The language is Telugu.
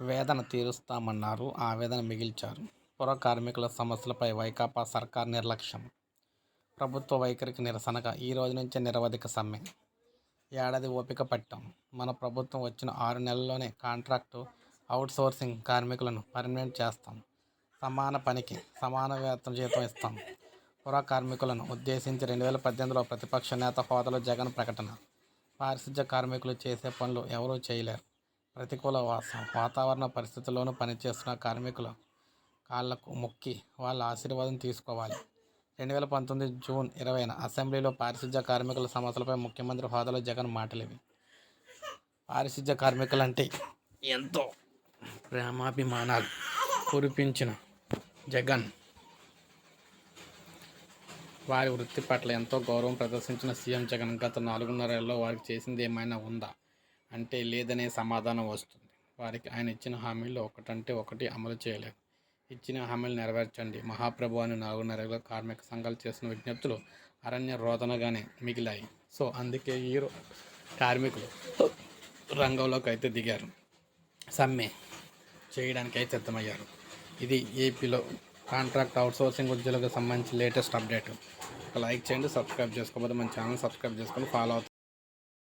వేదన తీరుస్తామన్నారు. ఆవేదన మిగిల్చారు. పుర కార్మికుల సమస్యలపై వైకాపా సర్కార్ నిర్లక్ష్యం. ప్రభుత్వ వైఖరికి నిరసనగా ఈ రోజు నుంచే నిరవధిక సమ్మె. ఏడాది ఓపిక పట్టాం. మన ప్రభుత్వం వచ్చిన ఆరు నెలల్లోనే కాంట్రాక్టు అవుట్సోర్సింగ్ కార్మికులను పర్మనెంట్ చేస్తాం. సమాన పనికి సమాన వేతన జీతం ఇస్తాం. పుర కార్మికులను ఉద్దేశించి రెండు వేల పద్దెనిమిదిలో ప్రతిపక్ష నేత హోదాలో జగన్ ప్రకటన. పారిశుధ్య కార్మికులు చేసే పనులు ఎవరూ చేయలేరు. ప్రతికూల వాతావరణ పరిస్థితుల్లోనూ పనిచేస్తున్న కార్మికుల కాళ్ళకు మొక్కి వాళ్ళ ఆశీర్వాదం తీసుకోవాలి. రెండు వేల పంతొమ్మిది జూన్ ఇరవైన అసెంబ్లీలో పారిశుధ్య కార్మికుల సమస్యలపై ముఖ్యమంత్రి హోదాలో జగన్ మాటలివి. పారిశుధ్య కార్మికులంటే ఎంతో ప్రేమాభిమానాలు కురిపించిన జగన్. వారి వృత్తి పట్ల ఎంతో గౌరవం ప్రదర్శించిన సీఎం జగన్ గత నాలుగున్నరేళ్ళలో వారికి చేసింది ఏమైనా ఉందా? అంటే లేదనే సమాధానం వస్తుంది. వారికి ఆయన ఇచ్చిన హామీల్లో ఒకటంటే ఒకటి అమలు చేయలేదు. ఇచ్చిన హామీలు నెరవేర్చండి. మహాప్రభు అని నాలుగున్నరేళ్ళ కార్మిక సంఘాలు చేసిన విజ్ఞప్తులు అరణ్య రోదనగానే మిగిలాయి. సో అందుకే ఈ కార్మికులు రంగంలోకి అయితే దిగారు. సమ్మె చేయడానికి అయితే సిద్ధమయ్యారు. ఇది ఏపీలో కాంట్రాక్ట్ అవుట్సోర్సింగ్ ఉద్యోగులకు సంబంధించి లేటెస్ట్ అప్డేట్. ఒక లైక్ చేయండి సబ్స్క్రైబ్ చేసుకోకపోతే మన ఛానల్ సబ్స్క్రైబ్ చేసుకొని ఫాలో అవుతుంది